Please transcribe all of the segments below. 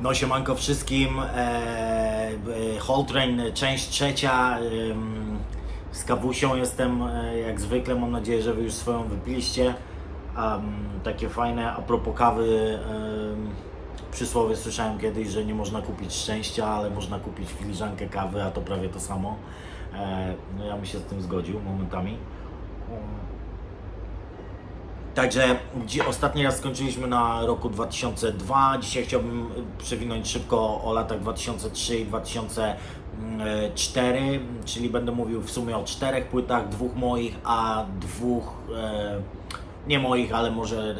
No siemanko wszystkim, e, e, Whole Train, część trzecia, z kawusią jestem e, jak zwykle, mam nadzieję, że wy już swoją wypiliście. Takie fajne, a propos kawy, przysłowie słyszałem kiedyś, że nie można kupić szczęścia, ale można kupić filiżankę kawy, a to prawie to samo. E, no ja bym się z tym zgodził momentami. Także ostatni raz skończyliśmy na roku 2002. Dzisiaj chciałbym y, przewinąć szybko o latach 2003 i 2004, czyli będę mówił w sumie o czterech płytach, dwóch moich, a dwóch e, nie moich, ale może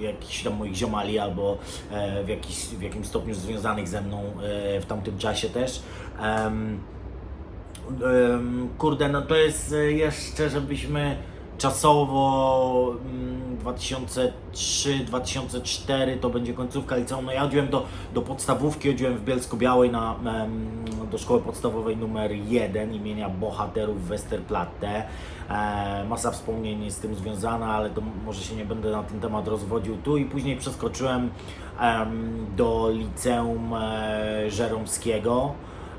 e, jakichś tam moich ziomali albo e, w, jakiś, w jakimś stopniu związanych ze mną e, w tamtym czasie też. Kurde, no to jest e, jeszcze, żebyśmy czasowo mm, 2003-2004 to będzie końcówka liceum. No ja chodziłem do, do podstawówki, chodziłem w Bielsku Białej na, do szkoły podstawowej numer 1 imienia bohaterów Westerplatte. E, masa wspomnień jest z tym związana, ale to może się nie będę na ten temat rozwodził tu i później przeskoczyłem em, do liceum e, Żeromskiego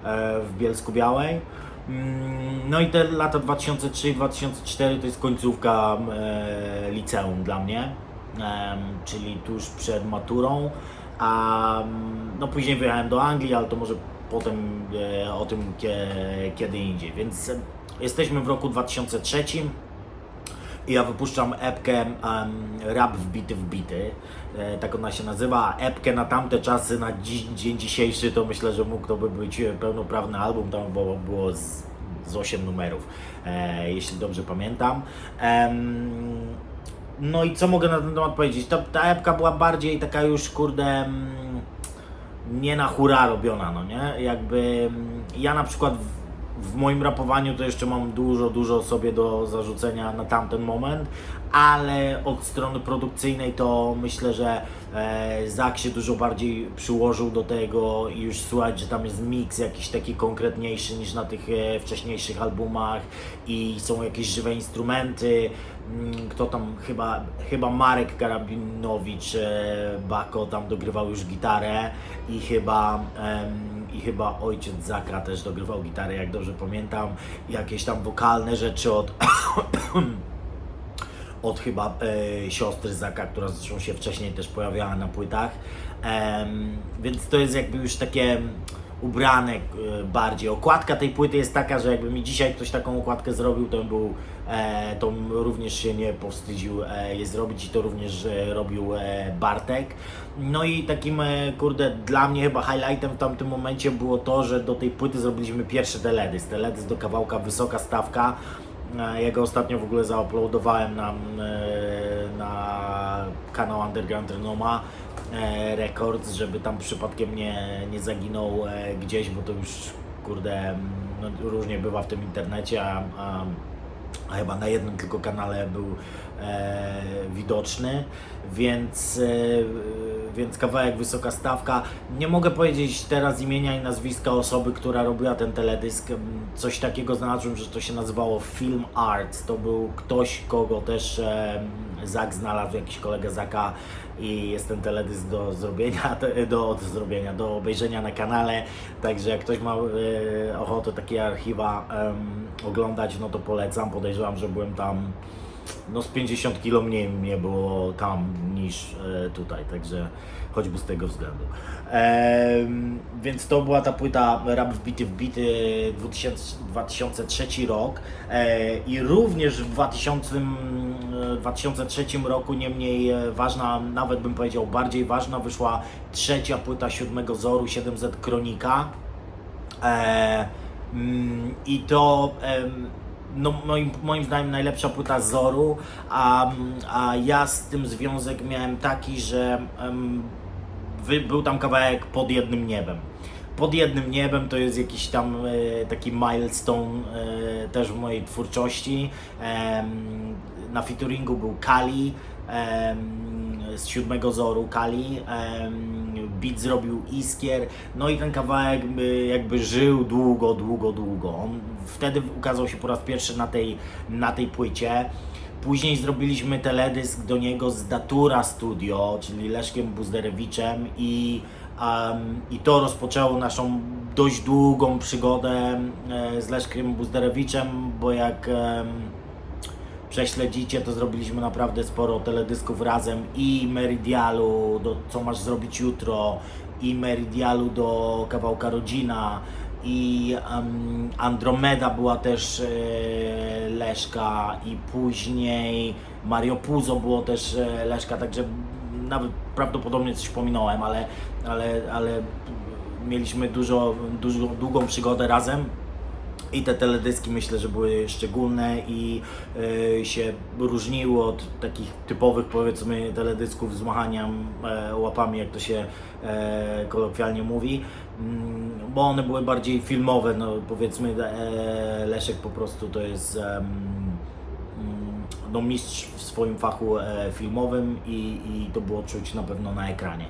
e, w Bielsku Białej. Mm, No i te lata 2003-2004 to jest końcówka e, liceum dla mnie, em, czyli tuż przed maturą. A mm, no później wyjechałem do Anglii, ale to może potem e, o tym kie, kiedy indziej. Więc e, jesteśmy w roku 2003. Ja wypuszczam epkę um, Rap wbity wbity, e, tak ona się nazywa. Epkę na tamte czasy, na dziś, dzień dzisiejszy to myślę, że mógł to by być e, pełnoprawny album, tam było, było z, z 8 numerów, e, jeśli dobrze pamiętam. No i co mogę na ten temat powiedzieć? Ta, ta epka była bardziej taka już, kurde, nie na hura robiona, no nie? Jakby ja na przykład w, moim rapowaniu to jeszcze mam dużo, dużo sobie do zarzucenia na tamten moment, ale od strony produkcyjnej to myślę, że e, Zak się dużo bardziej przyłożył do tego i już słychać, że tam jest miks jakiś taki konkretniejszy niż na tych e, wcześniejszych albumach i są jakieś żywe instrumenty. Mm, Kto tam chyba, chyba Marek Karabinowicz, e, Bako tam dogrywał już gitarę i chyba i chyba ojciec Zaka też dogrywał gitarę, jak dobrze pamiętam. Jakieś tam wokalne rzeczy od od chyba e, siostry Zaka, która zresztą się wcześniej też pojawiała na płytach. Em, więc to jest jakby już takie ubrane e, bardziej. Okładka tej płyty jest taka, że jakby mi dzisiaj ktoś taką okładkę zrobił, to bym był, e, to bym również się nie powstydził e, je zrobić i to również e, robił e, Bartek. No i takim, e, kurde, dla mnie chyba highlightem w tamtym momencie było to, że do tej płyty zrobiliśmy pierwszy teledysk. Teledysk do kawałka Wysoka Stawka. E, Ja go ostatnio w ogóle zauploadowałem na, e, na kanał Underground Renoma e, Records, żeby tam przypadkiem nie, nie zaginął e, gdzieś, bo to już kurde no, różnie bywa w tym internecie, a, a, a chyba na jednym tylko kanale był e, widoczny, więc, e, więc kawałek Wysoka Stawka. Nie mogę powiedzieć teraz imienia i nazwiska osoby, która robiła ten teledysk. Coś takiego znalazłem, że to się nazywało Film Art. To był ktoś, kogo też Zak znalazł, jakiś kolega Zaka i jest ten teledysk do zrobienia, do, do zrobienia, do obejrzenia na kanale. Także jak ktoś ma e, ochotę takie archiwa oglądać, no to polecam. Podejrzewam, że byłem tam no z 50 kilo mniej mnie było tam niż e, tutaj, także choćby z tego względu. Em, więc to była ta płyta Rap wbity wbity 2000, 2003 rok e, i również w 2000, e, 2003 roku nie mniej e, ważna, nawet bym powiedział bardziej ważna, wyszła trzecia płyta siódmego Zoru 7Z Kronika. E, mm, I to no, moim, moim zdaniem najlepsza płyta Zoru, a, a ja z tym związek miałem taki, że em, wy, był tam kawałek pod jednym niebem. Pod jednym niebem to jest jakiś tam e, taki milestone e, też w mojej twórczości. Na featuringu był Kali z siódmego Zoru Kali. Beat zrobił Iskier. No i ten kawałek by jakby żył długo, długo, długo. On wtedy ukazał się po raz pierwszy na tej, na tej płycie. Później zrobiliśmy teledysk do niego z Datura Studio, czyli Leszkiem Buzderewiczem i Um, I to rozpoczęło naszą dość długą przygodę e, z Leszkiem Buzderewiczem, bo jak em, prześledzicie, to zrobiliśmy naprawdę sporo teledysków razem i Meridialu, do Co masz zrobić jutro, i Meridialu do kawałka Rodzina, i em, Andromeda była też e, Leszka, i później Mario Puzo było też e, Leszka, także nawet prawdopodobnie coś pominąłem, ale, ale, ale mieliśmy dużo, dużo, długą przygodę razem. I te teledyski myślę, że były szczególne i e, się różniły od takich typowych powiedzmy teledysków z machaniem e, łapami, jak to się e, kolokwialnie mówi, mm, bo one były bardziej filmowe, no powiedzmy e, Leszek po prostu to jest mm, no, mistrz w swoim fachu e, filmowym i, i to było czuć na pewno na ekranie.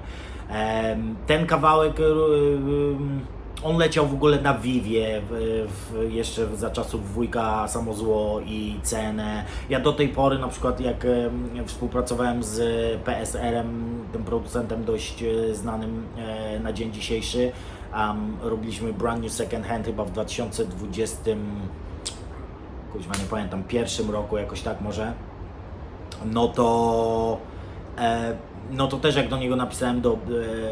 Em, ten kawałek e, em, on leciał w ogóle na Vivie, w, w, jeszcze za czasów wujka Samozło i Cenę. Ja do tej pory na przykład jak em, współpracowałem z PSR-em, tym producentem dość e, znanym e, na dzień dzisiejszy, em, robiliśmy Brand New Second Hand chyba w 2020 kuźwa nie pamiętam, pierwszym roku jakoś tak może, no to e, no to też jak do niego napisałem do,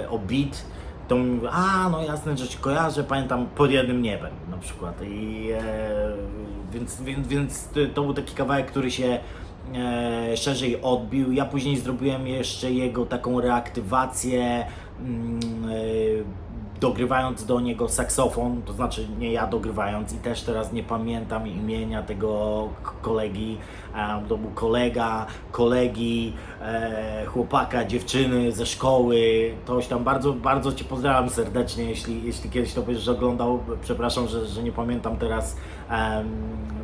o beat, to a no jasne, że ci kojarzę, pamiętam pod jednym niebem na przykład i e, więc, więc, więc to był taki kawałek, który się e, szerzej odbił. Ja później zrobiłem jeszcze jego taką reaktywację mm, e, dogrywając do niego saksofon, to znaczy nie ja dogrywając i też teraz nie pamiętam imienia tego kolegi, to był kolega, kolegi, e, chłopaka, dziewczyny ze szkoły, ktoś tam, bardzo, bardzo Cię pozdrawiam serdecznie, jeśli, jeśli kiedyś to będziesz oglądał, przepraszam, że, że nie pamiętam teraz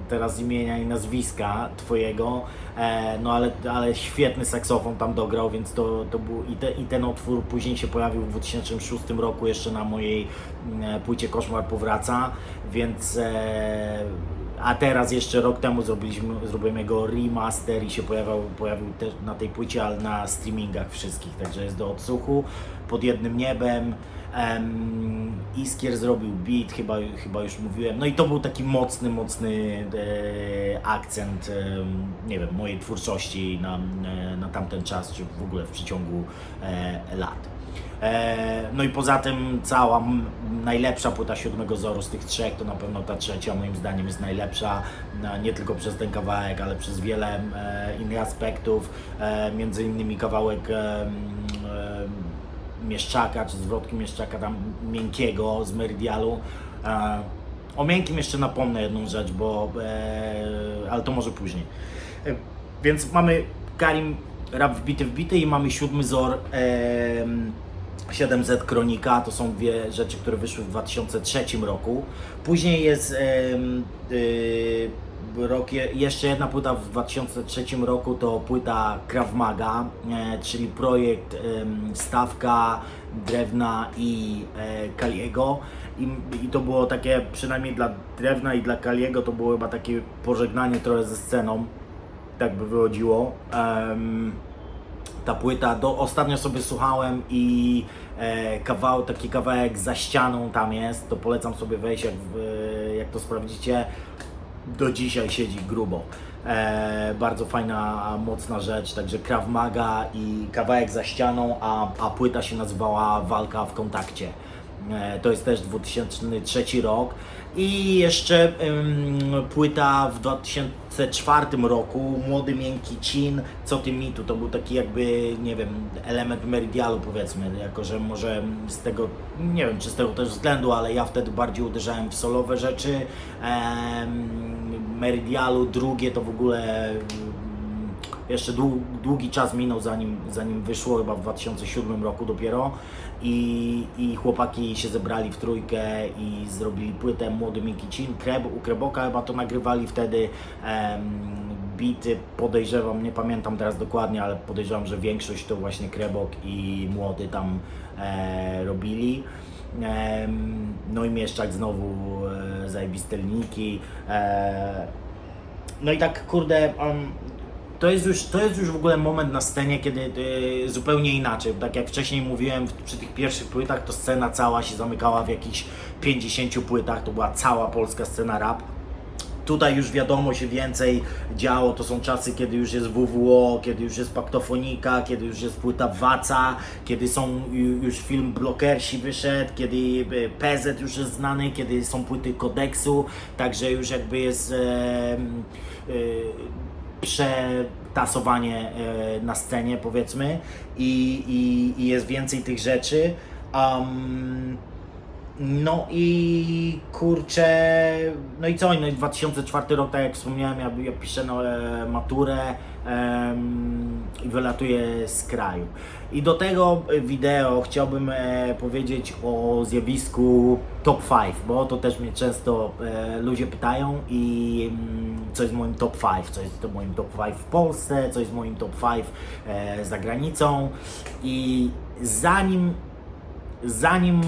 teraz imienia i nazwiska Twojego, e, no ale, ale świetny saksofon tam dograł, więc to, to był i, te, i ten utwór później się pojawił w 2006 roku jeszcze na mojej mm, płycie Koszmar Powraca, więc e, a teraz jeszcze rok temu zrobiliśmy, zrobiłem jego remaster i się pojawiał, pojawił też na tej płycie, ale na streamingach wszystkich, także jest do odsłuchu pod jednym niebem. Em, Iskier zrobił beat, chyba, chyba już mówiłem. No i to był taki mocny, mocny e, akcent, em, nie wiem, mojej twórczości na, e, na tamten czas, czy w ogóle w przeciągu e, lat. E, no i poza tym cała najlepsza płyta siódmego zoru z tych trzech, to na pewno ta trzecia moim zdaniem jest najlepsza, nie tylko przez ten kawałek, ale przez wiele e, innych aspektów, e, między innymi kawałek e, e, Mieszczaka, czy zwrotki Mieszczaka tam miękkiego z Meridialu. E, o miękkim jeszcze napomnę jedną rzecz, bo e, ale to może później. E, więc mamy Karim rap wbity wbity i mamy siódmy zor em, 7Z Kronika, to są dwie rzeczy, które wyszły w 2003 roku. Później jest rok, je- jeszcze jedna płyta w 2003 roku, to płyta Krav Maga, e, czyli projekt Stawka, Drewna i e, Kaliego. I, I to było takie, przynajmniej dla Drewna i dla Kaliego, to było chyba takie pożegnanie trochę ze sceną, tak by wychodziło. Ta płyta, do, ostatnio sobie słuchałem i e, kawał, taki kawałek za ścianą tam jest, to polecam sobie wejść, jak, w, jak to sprawdzicie, do dzisiaj siedzi grubo. E, bardzo fajna, mocna rzecz, także Krav Maga i kawałek za ścianą, a, a płyta się nazywała Walka w kontakcie. E, To jest też 2003 rok. I jeszcze ym, płyta w 2004 roku, Młody Miękki Cin, Co Ty Mitu, to był taki jakby, nie wiem, element Meridialu powiedzmy, jako że może z tego, nie wiem czy z tego też względu, ale ja wtedy bardziej uderzałem w solowe rzeczy. Meridialu drugie to w ogóle jeszcze dłu- długi czas minął zanim, zanim wyszło, chyba w 2007 roku dopiero i, i chłopaki się zebrali w trójkę i zrobili płytę Młody Mickey Chin, Kreb, u Kreboka chyba to nagrywali wtedy em, bity, podejrzewam, nie pamiętam teraz dokładnie, ale podejrzewam, że większość to właśnie Krebok i Młody tam e, robili. No i Mieszczak znowu e, zajebiste linijki. E, no i tak kurde, to jest, już, to jest już w ogóle moment na scenie, kiedy y, zupełnie inaczej. Tak jak wcześniej mówiłem, przy tych pierwszych płytach to scena cała się zamykała w jakichś 50 płytach, to była cała polska scena rap. Tutaj już wiadomo się więcej działo, to są czasy, kiedy już jest WWO, kiedy już jest Paktofonika, kiedy już jest płyta Waca, kiedy są ju- już film Blokersi wyszedł, kiedy y, PZ już jest znany, kiedy są płyty Kodeksu, także już jakby jest em, y, przetasowanie e, na scenie powiedzmy. I, i, i jest więcej tych rzeczy. Um, no i kurczę, no i co, no i 2004 rok, tak jak wspomniałem, ja, ja piszę no, maturę i wylatuję z kraju. I do tego wideo chciałbym e, powiedzieć o zjawisku top 5, bo to też mnie często e, ludzie pytają i mm, co jest moim top 5, co jest to moim top 5 w Polsce, co jest moim top 5 e, za granicą i zanim zanim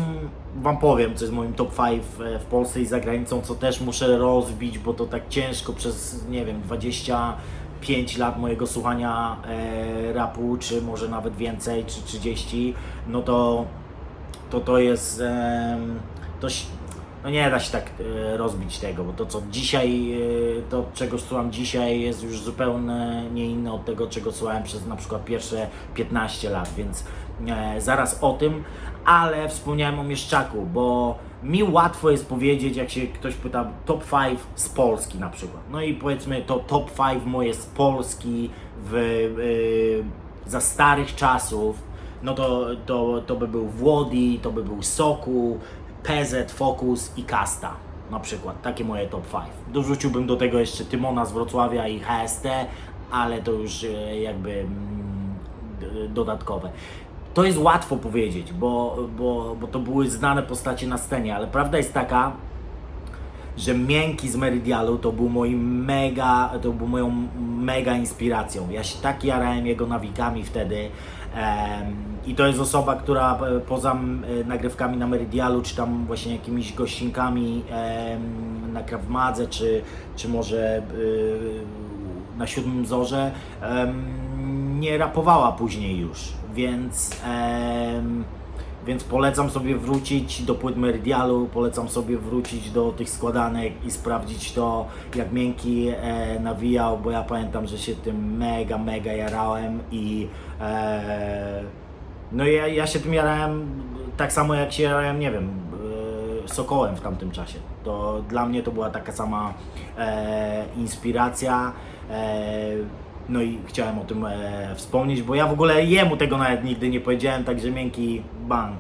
Wam powiem, co jest moim top 5 w Polsce i za granicą, co też muszę rozbić, bo to tak ciężko przez, nie wiem, 25 lat mojego słuchania e, rapu, czy może nawet więcej, czy 30, no to to, to jest. ś- no nie da się tak e, rozbić tego, bo to co dzisiaj, e, to czego słucham dzisiaj jest już zupełnie nie inne od tego, czego słuchałem przez na przykład pierwsze 15 lat, więc e, zaraz o tym, ale wspomniałem o Mieszczaku, bo mi łatwo jest powiedzieć, jak się ktoś pyta top 5 z Polski na przykład. No i powiedzmy to top 5 moje z Polski w, e, za starych czasów, no to, to, to by był Włodi, to by był Soku, PZ, Focus i Kasta na przykład, takie moje top 5. Dorzuciłbym do tego jeszcze Tymona z Wrocławia i HST, ale to już e, jakby mm, dodatkowe. To jest łatwo powiedzieć, bo, bo, bo to były znane postacie na scenie, ale prawda jest taka, że Miękki z Meridialu to był moim mega, to był moją mega inspiracją. Ja się tak jarałem jego nawikami wtedy i to jest osoba, która e, poza e, nagrywkami na Meridialu, czy tam właśnie jakimiś gościnkami na Krav Madze, czy, czy może y, na Siódmym Zorze, nie rapowała później już, więc em, więc polecam sobie wrócić do płyt Meridialu, polecam sobie wrócić do tych składanek i sprawdzić to, jak miękki e, nawijał, bo ja pamiętam, że się tym mega, mega jarałem i e, no ja, ja się tym jarałem tak samo jak się jarałem, nie wiem, e, Sokołem w tamtym czasie. To dla mnie to była taka sama e, inspiracja. E, no i chciałem o tym e, wspomnieć, bo ja w ogóle jemu tego nawet nigdy nie powiedziałem, także miękki bang.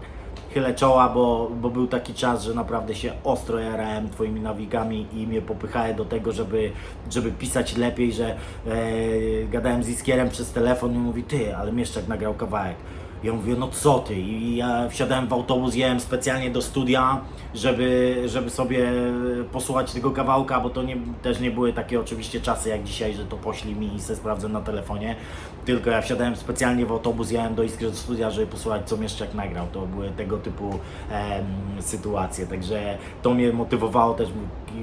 Chylę czoła, bo, bo był taki czas, że naprawdę się ostro jarałem twoimi nawikami i mnie popychałem do tego, żeby, żeby pisać lepiej, że e, gadałem z Iskierem przez telefon i mówi, ty, ale Mieszczak nagrał kawałek. Ja mówię, no co ty? I ja wsiadałem w autobus, jechałem specjalnie do studia, żeby, żeby sobie posłuchać tego kawałka, bo to nie, też nie były takie oczywiście czasy jak dzisiaj, że to poślij mi i se sprawdzę na telefonie. Tylko ja wsiadałem specjalnie w autobus, jechałem do Iskry do studia, żeby posłuchać co Mieszczak nagrał. To były tego typu em, sytuacje, także to mnie motywowało też.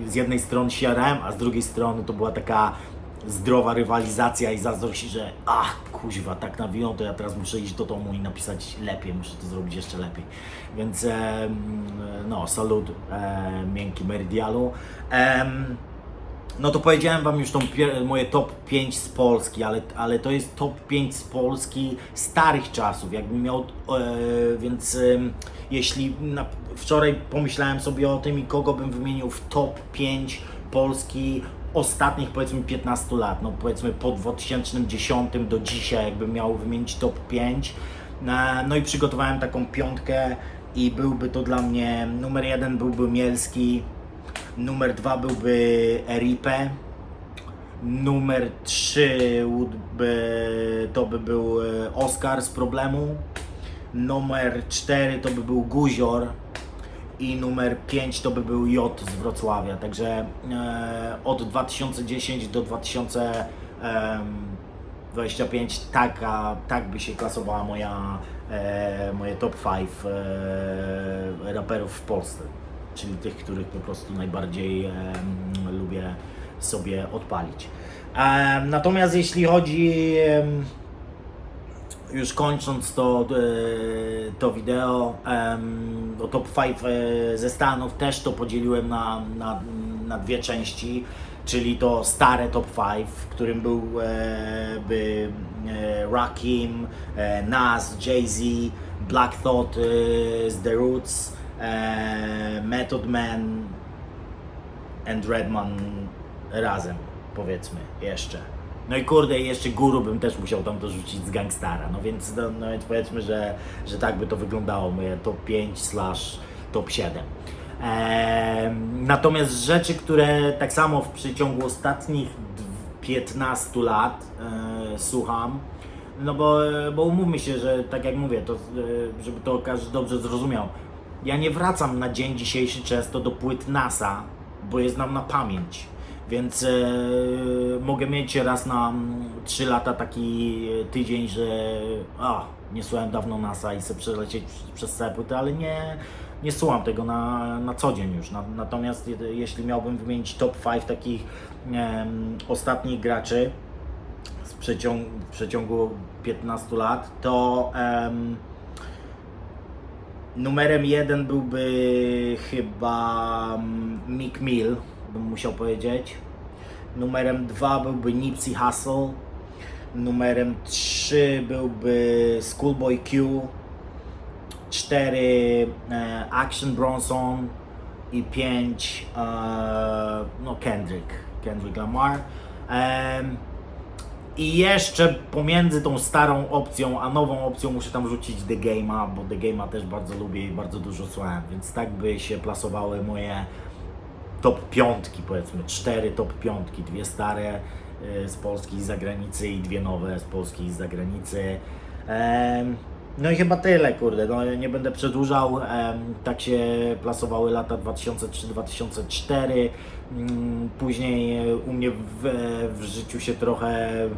Z jednej strony się jarałem, a z drugiej strony to była taka zdrowa rywalizacja i zazdrość, że ach, kuźwa, tak nawijał, to ja teraz muszę iść do domu i napisać lepiej, muszę to zrobić jeszcze lepiej. Więc em, no, salut e, miękki Meridialu. Em, no to powiedziałem Wam już tą moje top 5 z Polski, ale, ale to jest top 5 z Polski starych czasów, jakbym miał, e, więc em, jeśli na, wczoraj pomyślałem sobie o tym i kogo bym wymienił w top 5 Polski ostatnich powiedzmy 15 lat, no powiedzmy po 2010 do dzisiaj, jakbym miał wymienić top 5. E, No i przygotowałem taką piątkę i byłby to dla mnie, numer jeden byłby Mielski, numer dwa byłby Eripe, numer trzy to by był e, Oscar z problemu, numer cztery to by był Guzior, i numer 5 to by był J z Wrocławia. Także e, od 2010 do 2025 taka, tak by się klasowała moja, e, moje top 5 e, raperów w Polsce. Czyli tych, których po prostu najbardziej em, lubię sobie odpalić. Em, natomiast jeśli chodzi, em, już kończąc to, e, to wideo, o top 5 e, ze Stanów, też to podzieliłem na, na, na dwie części, czyli to stare top 5, w którym był e, Rakim, Nas, Jay-Z, Black Thought z The Roots, Method Man, and Redman razem, powiedzmy, jeszcze. No i kurde, jeszcze Guru bym też musiał tam dorzucić z Gangstara, no więc, no, no więc powiedzmy, że, że tak by to wyglądało, moje top 5 slash top 7. Ehm, natomiast rzeczy, które tak samo w przeciągu ostatnich dw- 15 lat e, słucham, no bo, bo umówmy się, że tak jak mówię, to, e, żeby to każdy dobrze zrozumiał, ja nie wracam na dzień dzisiejszy często do płyt NASA, bo je znam na pamięć. Więc e, mogę mieć raz na mm, 3 lata taki e, tydzień, że a, nie słuchałem dawno NASA i sobie przelecieć przez całe płyty, ale nie, nie słucham tego na, na co dzień już. Na, natomiast je- jeśli miałbym wymienić top 5 takich em, ostatnich graczy z przeciąg, w przeciągu 15 lat, to em, Numerem jeden byłby chyba mm, Mick Mill, bym musiał powiedzieć. Numerem dwa byłby Nipsey Hussle. Numerem trzy byłby Schoolboy Q. Cztery e, Action Bronson. I pięć e, no Kendrick, Kendrick Lamar. I jeszcze pomiędzy tą starą opcją, a nową opcją muszę tam rzucić The Game'a, bo The Game'a też bardzo lubię i bardzo dużo słuchałem, więc tak by się plasowały moje top piątki powiedzmy, cztery top piątki, dwie stare y, z Polski i z zagranicy i dwie nowe z Polski i z zagranicy. No i chyba tyle, kurde, no nie będę przedłużał, tak się plasowały lata 2003-2004, Mm, później e, u mnie w, w życiu się trochę e,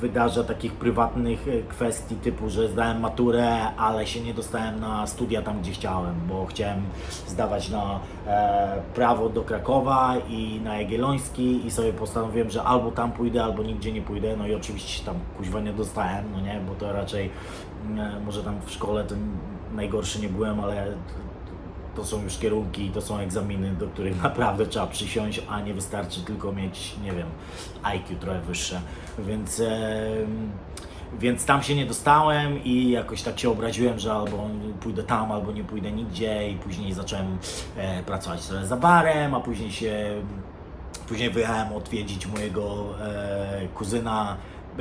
wydarza takich prywatnych e, kwestii typu, że zdałem maturę, ale się nie dostałem na studia tam, gdzie chciałem, bo chciałem zdawać na e, prawo do Krakowa i na Jagielloński i sobie postanowiłem, że albo tam pójdę, albo nigdzie nie pójdę, no i oczywiście tam kuźwa nie dostałem, no nie, bo to raczej mm, może tam w szkole to najgorszy nie byłem, ale to są już kierunki, to są egzaminy, do których naprawdę trzeba przysiąść, a nie wystarczy tylko mieć, nie wiem, IQ trochę wyższe. Więc, więc tam się nie dostałem i jakoś tak się obraziłem, że albo pójdę tam, albo nie pójdę nigdzie i później zacząłem e, pracować trochę za barem, a później się Później wyjechałem odwiedzić mojego e, kuzyna e,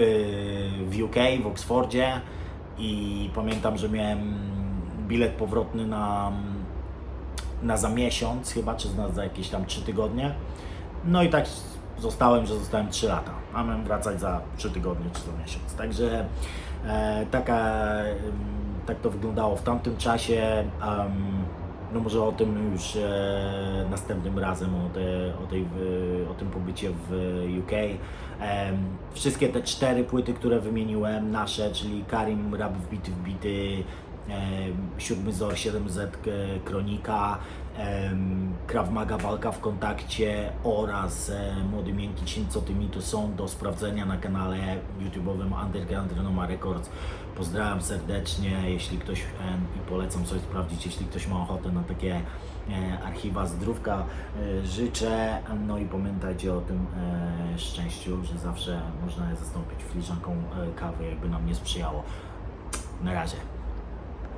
w UK, w Oxfordzie i pamiętam, że miałem bilet powrotny na, na za miesiąc chyba, czy na za jakieś tam 3 tygodnie. No i tak zostałem, że zostałem 3 lata, a miałem wracać za 3 tygodnie czy za miesiąc. Także e, taka, tak to wyglądało w tamtym czasie. em, no może o tym już e, następnym razem, o, te, o, tej, w- o tym pobycie w UK. Em, wszystkie te cztery płyty, które wymieniłem, nasze, czyli Karim, Rap wbity wbity, Siódmy Zor, 7Z e, Kronika, Krav Maga Walka w kontakcie oraz e, Młody Miękki Cień Co Ty Mi Tu są do sprawdzenia na kanale YouTube'owym Underground Renoma Records. Pozdrawiam serdecznie, jeśli ktoś em, i polecam sobie sprawdzić, jeśli ktoś ma ochotę na takie e, archiwa zdrówka e, życzę. No i pamiętajcie o tym e, szczęściu, że zawsze można je zastąpić filiżanką e, kawy, jakby nam nie sprzyjało. Na razie.